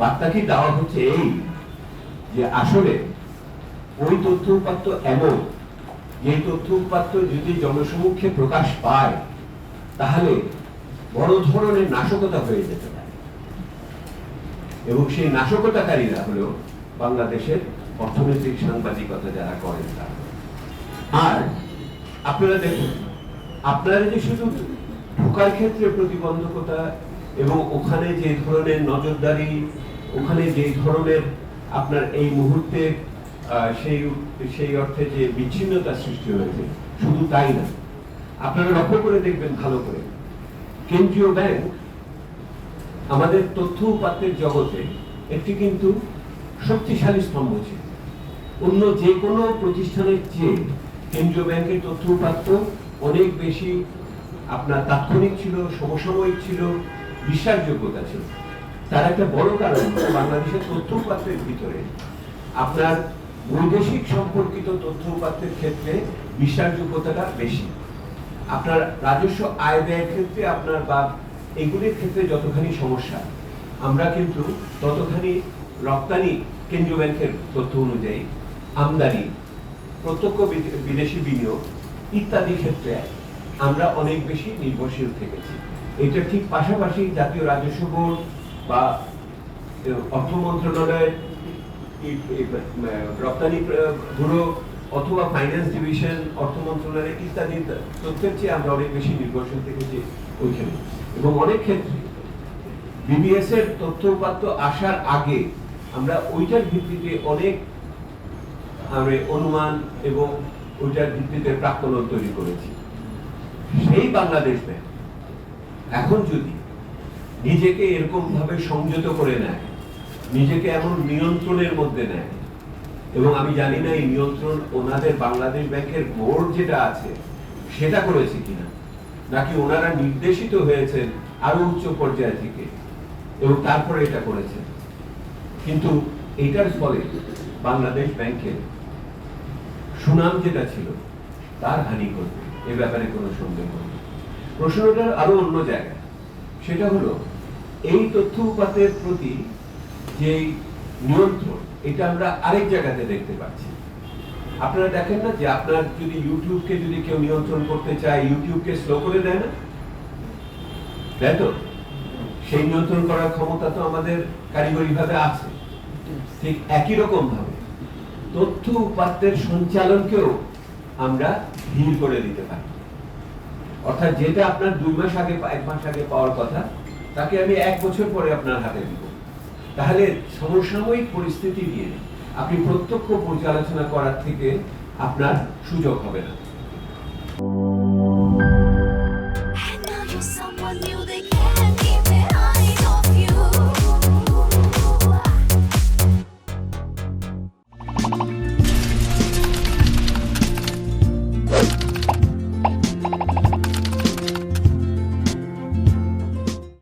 বার্তাটি দেওয়া হচ্ছে এই যে আসলে ওই তথ্য উপাত্ত এমন, যে তথ্য উপাত্ত যদি জনসমক্ষে প্রকাশ পায়, তাহলে বড় ধরনের নাশকতা হয়ে যেতে পারে। এবং সেই নাশকতাকারীরা হলো বাংলাদেশের অর্থনৈতিক সাংবাদিকতা যারা করেন তারা। আর আপনারা দেখুন, আপনারা যে শুধু ঢোকার ক্ষেত্রে প্রতিবন্ধকতা এবং ওখানে যে ধরনের নজরদারি, ওখানে যে ধরনের আপনার এই মুহূর্তে সেই সেই অর্থে যে বিচ্ছিন্নতা সৃষ্টি হয়েছে, শুধু তাই না। আপনারা লক্ষ্য করে দেখবেন ভালো করে। কেন্দ্রীয় ব্যাংক আমাদের তথ্য উপাত্তের জগতে একটি কিন্তু শক্তিশালী স্তম্ভ ছিল। অন্য যে কোনো প্রতিষ্ঠানের চেয়ে কেন্দ্রীয় ব্যাংকের তথ্য উপাত্ত অনেক বেশি আপনার তাৎক্ষণিক ছিল, সমসাময়িক ছিল বিশ্বাসযোগ্যতা ছিল। তার একটা বড় কারণ বাংলাদেশের তথ্য উপাত্তের ভিতরে আপনার বৈদেশিক সম্পর্কিত তথ্য উপাত্তের ক্ষেত্রে বিশ্বাসযোগ্যতাটা বেশি। আপনার রাজস্ব আয় ব্যয়ের ক্ষেত্রে আপনার বা এগুলির ক্ষেত্রে যতখানি সমস্যা, আমরা কিন্তু ততখানি রপ্তানি কেন্দ্রীয় ব্যাংকের তথ্য অনুযায়ী আমদানি, প্রত্যক্ষ বিদেশি বিনিয়োগ ইত্যাদি ক্ষেত্রে আমরা অনেক বেশি নির্ভরশীল থেকেছি। এটা ঠিক পাশাপাশি জাতীয় রাজস্ব বোর্ড বা অর্থ মন্ত্রণালয়ের রপ্তানি ব্যুরো অথবা ফাইন্যান্স ডিভিশন অর্থ মন্ত্রণালয় ইত্যাদি তথ্যের চেয়ে আমরা অনেক বেশি নির্ভরশীল থেকেছি ওইখানে। এবং অনেক ক্ষেত্রে বিবিএস এর তথ্য উপাত্ত আসার আগে আমরা ওইটার ভিত্তিতে অনেক অনুমান এবং ওইটার ভিত্তিতে প্রাক্কলন তৈরি করেছি। সেই বাংলাদেশ ব্যাংক এখন যদি নিজেকে এরকম ভাবে সংযত করে নেয়, নিজেকে এমন নিয়ন্ত্রণের মধ্যে নেয়, এবং আমি জানি না এই নিয়ন্ত্রণ ওনাদের বাংলাদেশ ব্যাংকের বোর্ড যেটা আছে, সেটা করেছে কিনা, নাকি ওনারা নির্দেশিত হয়েছেন আরও উচ্চ পর্যায় থেকে, এবং তারপরে এটা করেছেন। কিন্তু এটার ফলে বাংলাদেশ ব্যাংকের সুনাম যেটা ছিল, তার হানি করবে, এ ব্যাপারে কোনো সন্দেহ নেই। প্রশ্নটা আরও অন্য জায়গায় সেটা হলো, এই তথ্য উপাতের প্রতি যে নিয়ন্ত্রণ, এটা আমরা আরেক জায়গাতে দেখতে পাচ্ছি। আপনারা দেখেন না যে আপনার যদি ইউটিউবকে যদি কেউ নিয়ন্ত্রণ করতে চায়, ইউটিউবকে স্লো করে দেয় না? তাই তো? সেই নিয়ন্ত্রণ করার ক্ষমতা তো আমাদের কারিগরিভাবে আছে। ঠিক একই রকম ভাবে তথ্য উপাত্তের সঞ্চালনকেও আমরা ধীর করে দিতে পারি। অর্থাৎ যেটা আপনার দুই মাস আগে, এক মাস আগে পাওয়ার কথা, তাকে আমি এক বছর পরে আপনার হাতে দিব। তাহলে সমসাময়িক পরিস্থিতি নিয়ে আপনি প্রত্যক্ষ পর্যালোচনা করার থেকে আপনার সুযোগ হবে না।